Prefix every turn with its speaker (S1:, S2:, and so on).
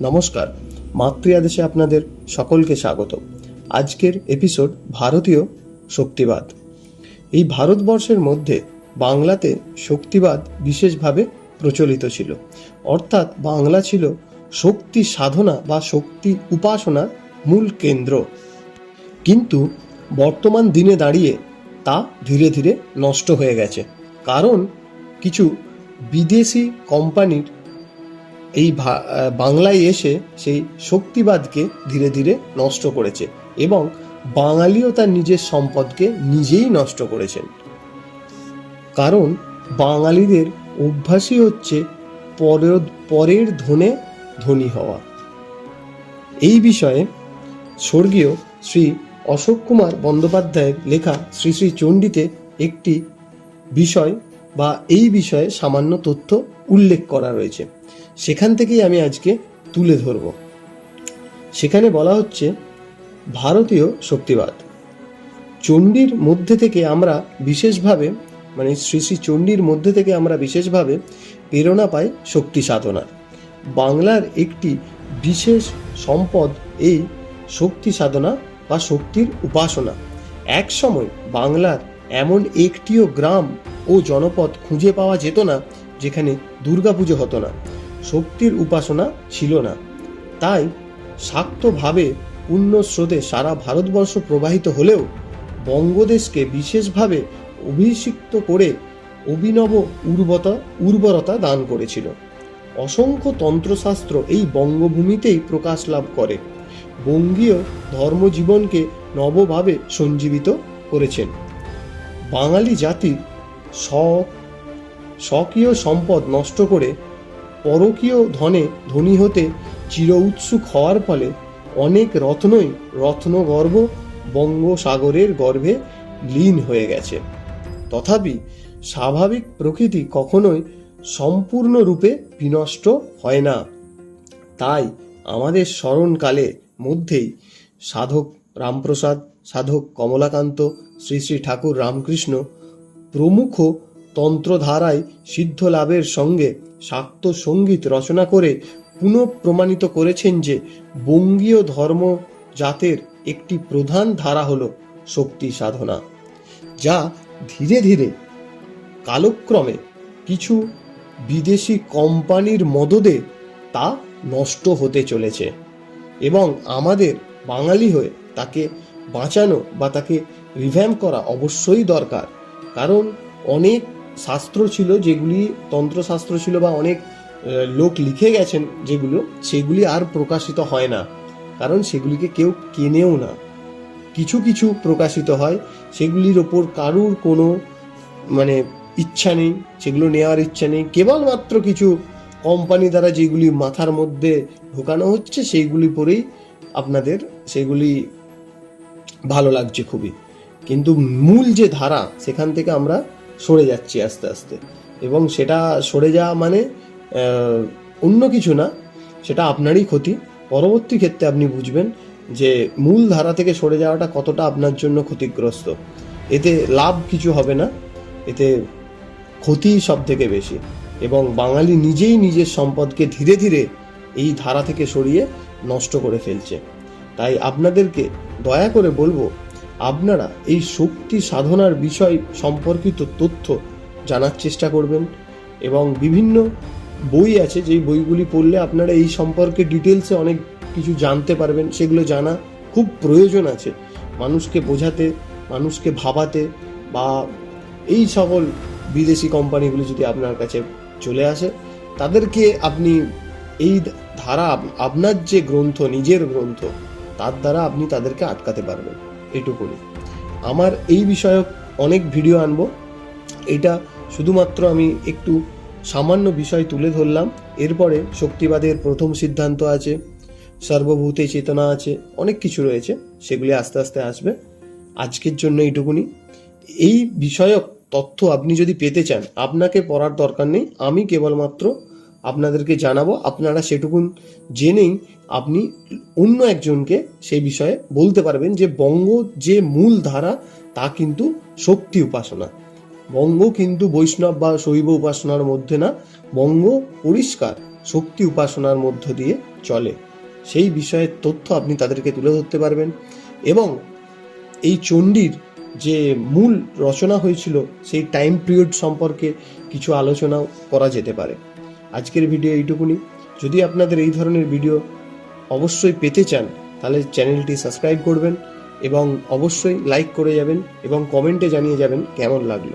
S1: নমস্কার, মাতৃয়াদেশে আপনাদের সকলকে স্বাগত। আজকের এপিসোড ভারতীয় শক্তিবাদ। এই ভারতবর্ষের মধ্যে বাংলাতে শক্তিবাদ বিশেষভাবে প্রচলিত ছিল। অর্থাৎ বাংলা ছিল শক্তি সাধনা বা শক্তি উপাসনার মূল কেন্দ্র। কিন্তু বর্তমান দিনে দাঁড়িয়ে তা ধীরে ধীরে নষ্ট হয়ে গেছে। কারণ কিছু বিদেশি কোম্পানির এই বাংলায় এসে সেই শক্তিবাদকে ধীরে ধীরে নষ্ট করেছে এবং বাঙালিও তার নিজের সম্পদকে নিজেই নষ্ট করেছেন। কারণ বাঙালিদের অভ্যাসই হচ্ছে পরের পরের ধনে ধনী হওয়া। এই বিষয়ে স্বর্গীয় শ্রী অশোক কুমার বন্দ্যোপাধ্যায়ের লেখা শ্রী শ্রী চণ্ডীতে একটি বিষয় বা এই বিষয়ে সামান্য তথ্য উল্লেখ করা রয়েছে। সেখান থেকেই আমি আজকে তুলে ধরব। সেখানে বলা হচ্ছে, ভারতীয় শক্তিবাদ। চণ্ডীর মধ্যে থেকে আমরা বিশেষভাবে মানে শ্রী শ্রী চণ্ডীর মধ্যে থেকে আমরা বিশেষভাবে প্রেরণা পাই শক্তি সাধনার। বাংলার একটি বিশেষ সম্পদ এই শক্তি সাধনা বা শক্তির উপাসনা। এক সময় বাংলার এমন একটিও গ্রাম ও জনপদ খুঁজে পাওয়া যেত না, যেখানে দুর্গাপুজো হতো না। শক্তির উপাসনা ছিল না। তাই শাক্তভাবে পূর্ণ স্রোতে সারা ভারতবর্ষ প্রবাহিত হলেও বঙ্গদেশকে বিশেষভাবে অভিষিক্ত করে অভিনব উর্বরতা উর্বরতা দান করেছিল। অসংখ্য তন্ত্রশাস্ত্র এই বঙ্গভূমিতেই প্রকাশ লাভ করে। বঙ্গীয় ধর্মজীবনকে নবভাবে সঞ্জীবিত করেছেন। বাঙালি জাতির স্বকীয় সম্পদ নষ্ট করে পরকীয় ধনে ধনী হতে চির উৎসুক হওয়ার ফলে অনেক রত্নই রত্নগর্ভ বঙ্গসাগরের গর্ভে লীন হয়ে গেছে। তথাপি স্বাভাবিক প্রকৃতি কখনোই সম্পূর্ণরূপে বিনষ্ট হয় না। তাই আমাদের স্মরণকালে মধ্যেই সাধক রামপ্রসাদ, সাধক কমলাকান্ত, শ্রী শ্রী ঠাকুর রামকৃষ্ণ প্রমুখ তন্ত্রধারায় সিদ্ধ লাভের সঙ্গে শাক্ত সংগীত রচনা করে পুনঃ প্রমাণিত করেছেন যে বঙ্গীয় ধর্ম জাতের একটি প্রধান ধারা হল শক্তি সাধনা, যা ধীরে ধীরে কালক্রমে কিছু বিদেশি কোম্পানির মদদে তা নষ্ট হতে চলেছে এবং আমাদের বাঙালি হয়ে তাকে বাঁচানো বা তাকে রিভ্যাম্প করা অবশ্যই দরকার। কারণ অনেক শাস্ত্র ছিল, যেগুলি তন্ত্রশাস্ত্র ছিল বা অনেক লোক লিখে গেছেন যেগুলো, সেগুলি আর প্রকাশিত হয় না। কারণ সেগুলিকে কেউ কেনেও না। কিছু কিছু প্রকাশিত হয়, সেগুলির ওপর কারুর কোনো মানে ইচ্ছা নেই, সেগুলো নেওয়ার ইচ্ছা নেই। কেবলমাত্র কিছু কোম্পানি দ্বারা যেগুলি মাথার মধ্যে ঢোকানো হচ্ছে, সেইগুলি পরেই আপনাদের, সেগুলি ভালো লাগছে খুবই। কিন্তু মূল যে ধারা, সেখান থেকে আমরা সরে যাচ্ছি আস্তে আস্তে। এবং সেটা সরে যাওয়া মানে অন্য কিছু না, সেটা আপনারই ক্ষতি। পরবর্তী ক্ষেত্রে আপনি বুঝবেন যে মূল ধারা থেকে সরে যাওয়াটা কতটা আপনার জন্য ক্ষতিগ্রস্ত। এতে লাভ কিছু হবে না, এতে ক্ষতি সব থেকে বেশি। এবং বাঙালি নিজেই নিজের সম্পদকে ধীরে ধীরে এই ধারা থেকে সরিয়ে নষ্ট করে ফেলছে। তাই আপনাদেরকে দয়া করে বলব আপনারা এই শক্তি সাধনার বিষয় সম্পর্কিত তথ্য জানার চেষ্টা করবেন এবং বিভিন্ন বই আছে, যেই বইগুলি পড়লে আপনারা এই সম্পর্কে ডিটেলসে অনেক কিছু জানতে পারবেন, সেগুলো জানা খুব প্রয়োজন আছে। মানুষকে বোঝাতে, মানুষকে ভাবাতে বা এই সকল বিদেশি কোম্পানিগুলি যদি আপনার কাছে চলে আসে, তাদেরকে আপনি এই ধারা, আপনার যে গ্রন্থ, নিজের গ্রন্থ, তার দ্বারা আপনি তাদেরকে আটকাতে পারবেন। এটুকুনি আমার এই বিষয়ক অনেক ভিডিও আনব। এটা শুধুমাত্র আমি একটু সামান্য বিষয় তুলে ধরলাম। এরপরে শক্তিবাদের প্রথম সিদ্ধান্ত আছে সর্বভূতে চেতনা আছে, অনেক কিছু রয়েছে, সেগুলি আস্তে আস্তে আসবে। আজকের জন্য এইটুকুনি। এই বিষয়ক তথ্য আপনি যদি পেতে চান, আপনাকে পড়ার দরকার নেই। আমি কেবলমাত্র আপনাদেরকে জানাব। আপনারা সেটুকুন জেনেই আপনি অন্য একজনকে সেই বিষয়ে বলতে পারবেন যে বঙ্গ যে মূল ধারা, তা কিন্তু শক্তি উপাসনা। বঙ্গ কিন্তু বৈষ্ণব বা শৈব উপাসনার মধ্যে না, বঙ্গ পরিষ্কার শক্তি উপাসনার মধ্য দিয়ে চলে। সেই বিষয়ের তথ্য আপনি তাদেরকে তুলে ধরতে পারবেন। এবং এই চণ্ডীর যে মূল রচনা হয়েছিল, সেই টাইম পিরিয়ড সম্পর্কে কিছু আলোচনাও করা যেতে পারে। আজকের ভিডিও এইটুকুনি। যদি আপনাদের এই ধরনের ভিডিও অবশ্যই পেতে চান, তাহলে চ্যানেলটি সাবস্ক্রাইব করবেন এবং অবশ্যই লাইক করে যাবেন এবং কমেন্টে জানিয়ে যাবেন কেমন লাগল।